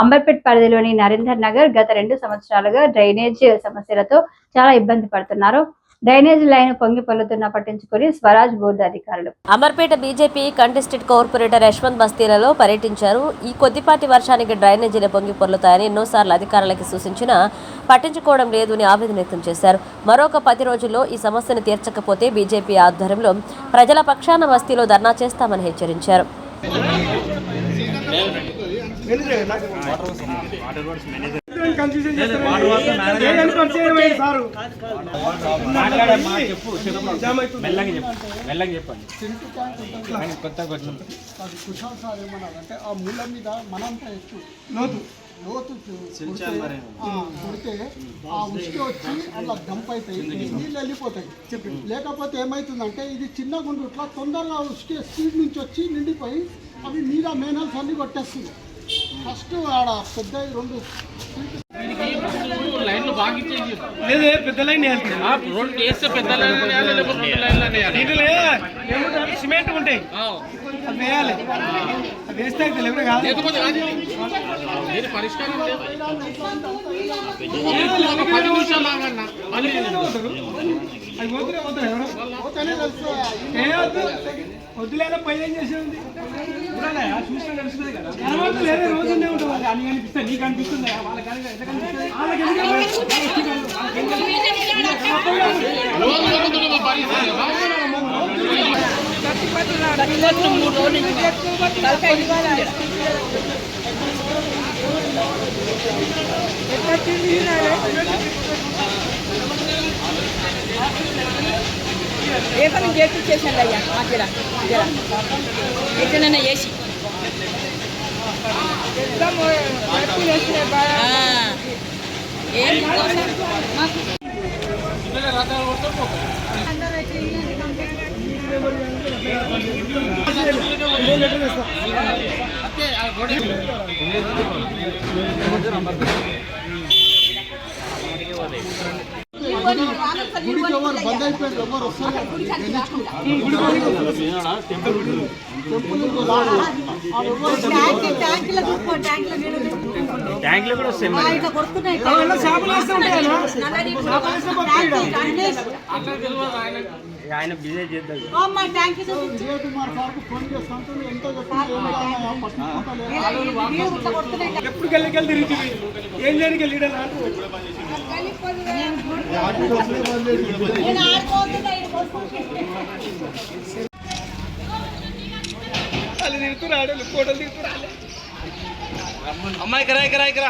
అంబర్పేట్ పరిధిలోని నరేందర్ నగర్ గత రెండు సంవత్సరాలుగా డ్రైనేజ్ సమస్యలతో చాలా ఇబ్బంది పడుతున్నారు. డ్రైనేజ్ లైన్ పొంగి పొల్లుతున్నా పట్టించుకొని స్వరాజ్ బోర్డు అధికారులు. Amberpet BJP contested corporator Yashwant బస్తీలలో పర్యటించారు. ఈ కొద్దిపాటి వర్షానికి డ్రైనేజీలు పొంగి పొర్లుతాయని ఎన్నోసార్లు అధికారులకు సూచించినా పట్టించుకోవడం లేదు అని ఆవేదన వ్యక్తం చేశారు. మరొక పది రోజుల్లో ఈ సమస్యను తీర్చకపోతే బీజేపీ ఆధ్వర్యంలో ప్రజల పక్షాన బస్తీలో ధర్నా చేస్తామని హెచ్చరించారు. కుషాల్ సార్ ఏమన్నారంటే ఆ ముళ్ళ మీద మనంతా ఎత్తు. లోతు. లోతు కొడితే ఆ, ఉసుక వచ్చి అట్లా డంప్ అవుతాయి నీళ్ళు వెళ్ళిపోతాయి. లేకపోతే ఏమవుతుందంటే ఇది చిన్న గుండు ఇట్లా తొందరగా ఉసుక స్పీడ్ నుంచి వచ్చి నిండిపోయి అవి మీద మేనల్స్ అన్ని కొట్టేస్తుంది. ఫస్ట్ ఆడ పెద్ద రెండు. లేదు పెద్ద లైన్ వేస్తే పెద్ద లైన్ లేకపోతే లైన్లు? సిమెంట్ ఉంటాయి. అది వేయాలి. అది వేస్తే లేకపోతే కాదు. పరిష్కారం అది పోతున్నా పోతున్నా ఎవరు? వద్దులేదా పై ఏం ఏం పని. చేసి చేసాను అయ్యా? మాకు ఎక్కడైనా చేసి. గుడికి ఎవరు బంద్ అయిపోయారు ఎవరు వస్తారు ట్యాంక్లో కూడా వస్తాయి మరి. ఆయన. బిజీ చేద్దాం. ఎప్పుడు గల్లికి వెళ్ళి తిరిగి ఏం చేయడానికి వెళ్ళి వాళ్ళు తిరుగుతున్నారు ఫోటోలు తిరుగుతున్నారు అమ్మాయి కరా ఇక్కడ ఇక్కడ